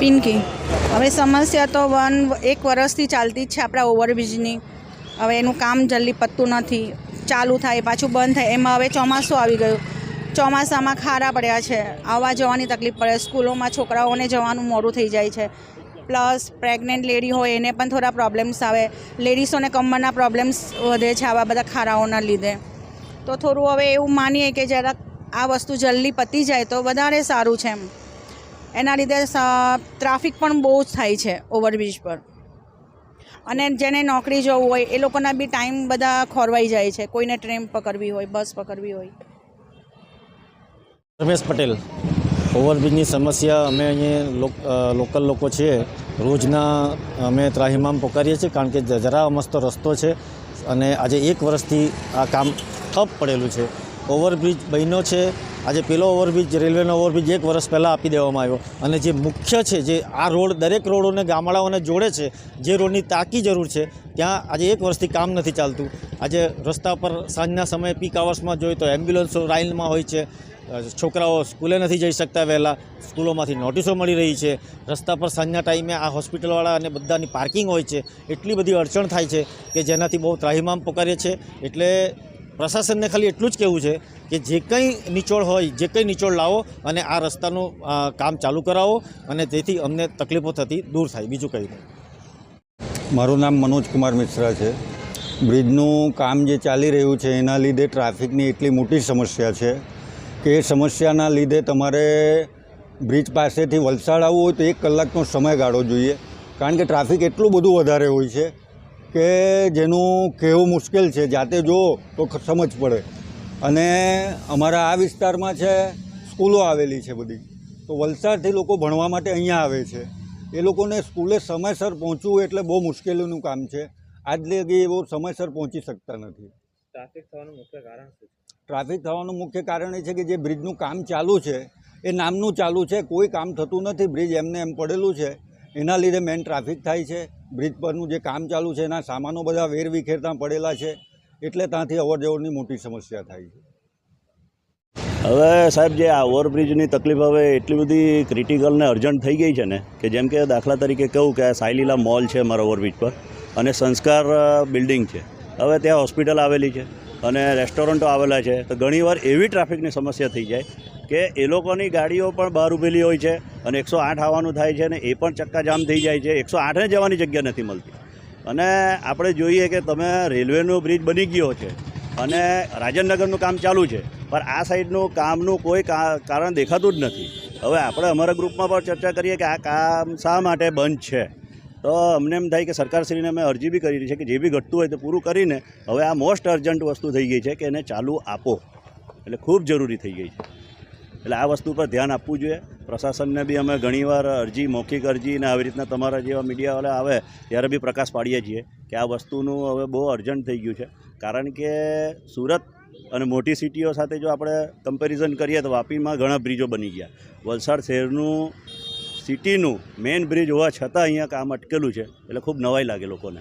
પિંકી હવે સમસ્યા તો વન, એક વર્ષથી ચાલતી જ છે આપણા ઓવરબ્રિજની. હવે એનું કામ જલ્દી પતતું નથી. ચાલુ થાય, પાછું બંધ થાય. એમાં હવે ચોમાસું આવી ગયું. ચોમાસામાં ખારા પડ્યા છે. આવવા જવાની તકલીફ પડે. સ્કૂલોમાં છોકરાઓને જવાનું મોડું થઈ જાય છે. પ્લસ પ્રેગ્નન્ટ લેડી હોય, એને પણ થોડા પ્રોબ્લેમ્સ આવે. લેડીઝોને કમરના પ્રોબ્લેમ્સ વધે છે આવા બધા ખારાઓના લીધે. તો થોડું હવે એવું માનીએ કે જરાક આ વસ્તુ જલ્દી પતી જાય તો વધારે સારું છે એમ. એના લીધે ટ્રાફિક પણ બહુ જ થાય છે ઓવરબ્રિજ પર. અને જેને નોકરી જવું હોય, એ લોકોના બી ટાઈમ બધા ખોરવાઈ જાય છે. કોઈને ટ્રેન પકડવી હોય, બસ પકડવી હોય. રમેશ પટેલ, ઓવરબ્રિજની સમસ્યા અમે અહીંયા લોકલ લોકો છીએ. રોજના અમે ત્રાહિમામ પોકારીએ છીએ, કારણ કે જરા મસ્ત રસ્તો છે અને આજે એક વર્ષથી આ કામ ઠપ પડેલું છે. ઓવરબ્રિજ બન્યો છે આજે પેલો ઓવરબ્રિજ, રેલવેનો ઓવરબ્રિજ એક વર્ષ પહેલાં આપી દેવામાં આવ્યો. અને જે મુખ્ય છે, જે આ રોડ દરેક રોડોને, ગામડાઓને જોડે છે, જે રોડની તાકી જરૂર છે, ત્યાં આજે એક વર્ષથી કામ નથી ચાલતું. આજે રસ્તા પર સાંજના સમયે પીક આવર્સમાં જોઈએ તો એમ્બ્યુલન્સો લાઇનમાં હોય છે. છોકરાઓ સ્કૂલે નથી જઈ શકતા વહેલા. સ્કૂલોમાંથી નોટિસો મળી રહી છે. રસ્તા પર સાંજના ટાઈમે આ હોસ્પિટલવાળા અને બધાની પાર્કિંગ હોય છે. એટલી બધી અડચણ થાય છે કે જેનાથી બહુ ત્રાહિમામ પોકારીએ છે. એટલે પ્રશાસનને ખાલી એટલું જ કહેવું છે કે જે કંઈ નિચોડ હોય, જે કંઈ નિચોડ લાવો અને આ રસ્તાનું કામ ચાલુ કરાવો અને તેથી અમને તકલીફો થતી દૂર થાય. બીજું કંઈ નહીં. મારું નામ મનોજ કુમાર મિશ્રા છે. બ્રિજનું કામ જે ચાલી રહ્યું છે, એના લીધે ટ્રાફિકની એટલી મોટી સમસ્યા છે કે એ સમસ્યાના લીધે તમારે બ્રિજ પાસેથી વલસાડ આવવું હોય તો એક કલાકનો સમયગાળો જોઈએ. કારણ કે ટ્રાફિક એટલું બધું વધારે હોય છે કે જેનું કહેવું મુશ્કેલ છે જાતે જુઓ તો સમજ પડે. અને અમારા આ વિસ્તારમાં છે સ્કૂલો આવેલી છે બધી. તો વલસાડથી લોકો ભણવા માટે અહીંયા આવે છે. એ લોકોને સ્કૂલે સમયસર પહોંચવું એટલે બહુ મુશ્કેલીનું કામ છે. આજ લગી એવો સમયસર પહોંચી શકતા નથી. ટ્રાફિક થવાનું મુખ્ય કારણ શું ટ્રાફિક થવાનું મુખ્ય કારણ એ છે કે જે બ્રિજનું કામ ચાલુ છે એ નામનું ચાલુ છે. કોઈ કામ થતું નથી બ્રિજ એમને એમ પડેલું છે. એના લીધે મેન ટ્રાફિક થાય છે. બ્રિજ પરનું જે કામ ચાલુ છે, એના સામાનો બધા વેરવિખેર ત્યાં પડેલા છે, એટલે ત્યાંથી અવરજવરની મોટી સમસ્યા થાય છે. હવે સાહેબ જે આ ઓવરબ્રિજની તકલીફ હવે એટલી બધી ક્રિટિકલ ને અર્જન્ટ થઈ ગઈ છે ને, કે જેમ કે દાખલા તરીકે કહું કે આ સાયલીલા મોલ છે મારા ઓવરબ્રિજ પર, અને સંસ્કાર બિલ્ડિંગ છે. હવે ત્યાં હોસ્પિટલ આવેલી છે, અને રેસ્ટોરન્ટો આવેલા છે, તો ઘણીવાર એવી ટ્રાફિકની સમસ્યા થઈ જાય કે એ લોકોની ગાડીઓ પણ બહાર ઊભેલી હોય છે અને એકસો આઠ આવવાનું થાય છે અને એ પણ ચક્કાજામ થઈ જાય છે. એકસો આઠને જવાની જગ્યા નથી મળતી. અને આપણે જોઈએ કે તમે રેલવેનો બ્રિજ બની ગયો છે અને રાજનગરનું કામ ચાલુ છે, પણ આ સાઈડનું કામનું કોઈ કારણ દેખાતું જ નથી. હવે આપણે અમારા ગ્રુપમાં પણ ચર્ચા કરીએ કે આ કામ શા માટે બંધ છે? તો અમને એમ થાય કે સરકારશ્રીને અમે અરજી બી કરી છે કે જે બી ઘટતું હોય તે પૂરું કરીને હવે આ મોસ્ટ અર્જન્ટ વસ્તુ થઈ ગઈ છે કે એને ચાલુ આપો. એટલે ખૂબ જરૂરી થઈ ગઈ છે. એટલે આ વસ્તુ પર ધ્યાન આપવું જોઈએ. પ્રશાસનને બી અમે ઘણીવાર અરજી, મૌખિક અરજી અને આવી રીતના તમારા જેવા મીડિયાવાળા આવે ત્યારે બી પ્રકાશ પાડીએ છીએ કે આ વસ્તુનું હવે બહુ અર્જન્ટ થઈ ગયું છે. કારણ કે સુરત અને મોટી સિટીઓ સાથે જો આપણે કમ્પેરિઝન કરીએ તો વાપીમાં ઘણા બ્રિજો બની ગયા. વલસાડ શહેરનું સિટીનું મેઇન બ્રિજ હોવા છતાં અહીંયા કામ અટકેલું છે. એટલે ખૂબ નવાઈ લાગે લોકોને.